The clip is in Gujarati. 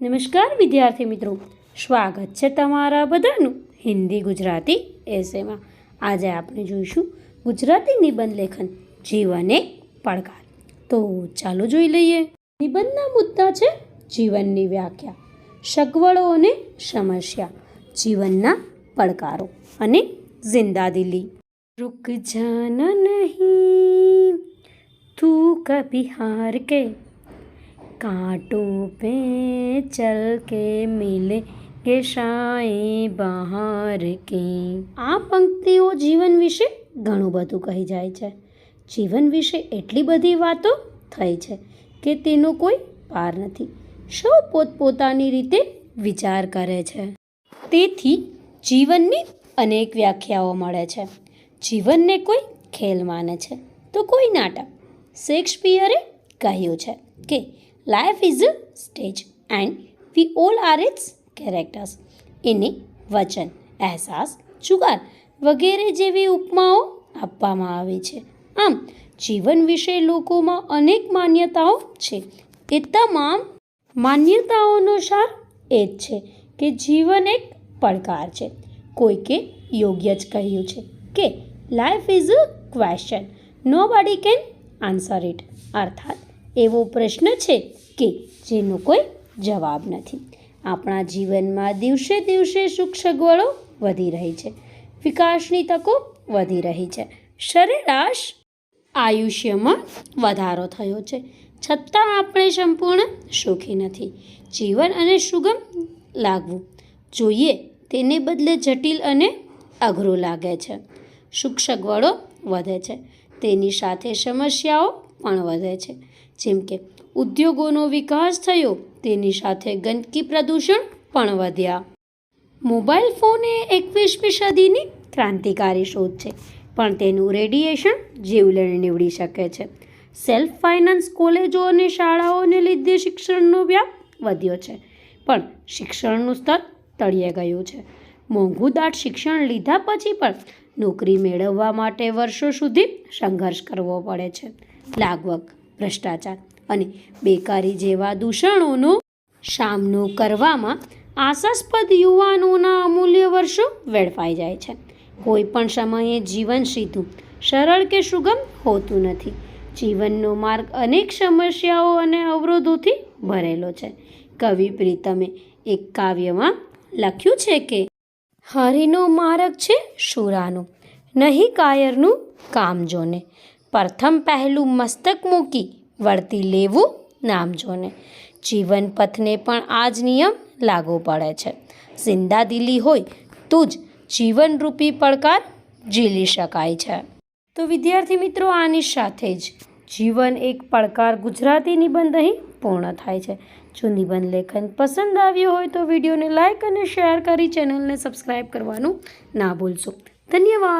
નમસ્કાર, વિદ્યાર્થી મિત્રો. સ્વાગત છે તમારા બધાનું હિન્દી ગુજરાતી એસેમાં આજે આપણે જોઈશું ગુજરાતી નિબંધ લેખન જીવન એક પડકાર. તો ચાલો જોઈ લઈએ. નિબંધના મુદ્દા છે જીવનની વ્યાખ્યા, સગવડો અને સમસ્યા, જીવનના પડકારો અને જિંદાદિલી રૂક જાના નહીં, તું કભી હાર કે कांटों पे चल के मिले કે શાએ બહાર કે આ પંક્તિઓ જીવન વિશે ઘણું બધું કહી જાય છે જીવન વિશે એટલી બધી વાતો થઈ છે કે તેનો કોઈ પાર નથી સૌ પોતપોતાની રીતે વિચાર કરે છે તેથી જીવનની અનેક વ્યાખ્યાઓ મળે છે જીવનને કોઈ ખેલ માને છે તો કોઈ નાટક શેક્સપિયરે કહ્યું છે કે life is a stage and we all are its characters એને વચન અહેસાસ જુગાર વગેરે જેવી ઉપમાઓ આપવામાં આવે છે આમ જીવન વિશે લોકોમાં અનેક માન્યતાઓ છે એ તમામ માન્યતાઓનો સાર એ જ છે કે જીવન એક પડકાર છે કોઈકે યોગ્ય જ કહ્યું છે કે life is a question nobody can answer it અર્થાત એવો પ્રશ્ન છે કે જેનો કોઈ જવાબ નથી. આપણા જીવનમાં દિવસે દિવસે સુખ સગવડો વધી રહી છે. વિકાસની તકો વધી રહી છે. સરેરાશ આયુષ્યમાં વધારો થયો છે. છતાં આપણે સંપૂર્ણ સુખી નથી. જીવન અને સુગમ લાગવું જોઈએ તેને બદલે જટિલ અને અઘરું લાગે છે. સુખ સગવડો વધે છે. તેની સાથે સમસ્યાઓ પણ વધે છે. જેમ કે, ઉદ્યોગોનો વિકાસ થયો, તેની સાથે ગંદકી પ્રદૂષણ પણ વધ્યા. મોબાઈલ ફોન એ એકવીસમી સદીની ક્રાંતિકારી શોધ છે, પણ તેનું રેડિયેશન જીવલેણ નીવડી શકે છે. સેલ્ફ ફાઇનાન્સ કોલેજો અને શાળાઓને લીધે શિક્ષણનો વ્યાપ વધ્યો છે, પણ શિક્ષણનું સ્તર તળિયે ગયું છે. મોંઘું દાટ શિક્ષણ લીધા પછી પણ નોકરી મેળવવા માટે વર્ષો સુધી સંઘર્ષ કરવો પડે છે. લાગવગ, ભ્રષ્ટાચાર અને બેકારી જેવા દૂષણોનો સામનો કરવામાં આશાસ્પદ યુવાનોના અમૂલ્ય વર્ષો વેડફાઈ જાય છે. કોઈ પણ સમયે જીવન સીધું, સરળ કે સુગમ હોતું નથી. જીવનનો માર્ગ અનેક સમસ્યાઓ અને અવરોધોથી ભરેલો છે. કવિ પ્રીતમે એક કાવ્યમાં લખ્યું છે કે, હરિનો માર્ગ છે શુરાનો નહીં કાયરનું કામ જોને પ્રથમ પહેલું મસ્તક મૂકી વળતી લેવું નામજોને. જીવનપથને જીવન પથને પણ આ જ નિયમ લાગુ પડે છે. જિંદાદિલી હોય તો જ જીવનરૂપી પડકાર ઝીલી શકાય છે. તો વિદ્યાર્થી મિત્રો, આની સાથે જ જીવન એક પડકાર ગુજરાતી નિબંધ અહીં પૂર્ણ થાય છે. જો નિબંધ લેખન પસંદ આવ્યું હોય તો વિડીયોને લાઇક અને શેર કરી ચેનલને સબસ્ક્રાઈબ કરવાનું ના ભૂલશો. ધન્યવાદ.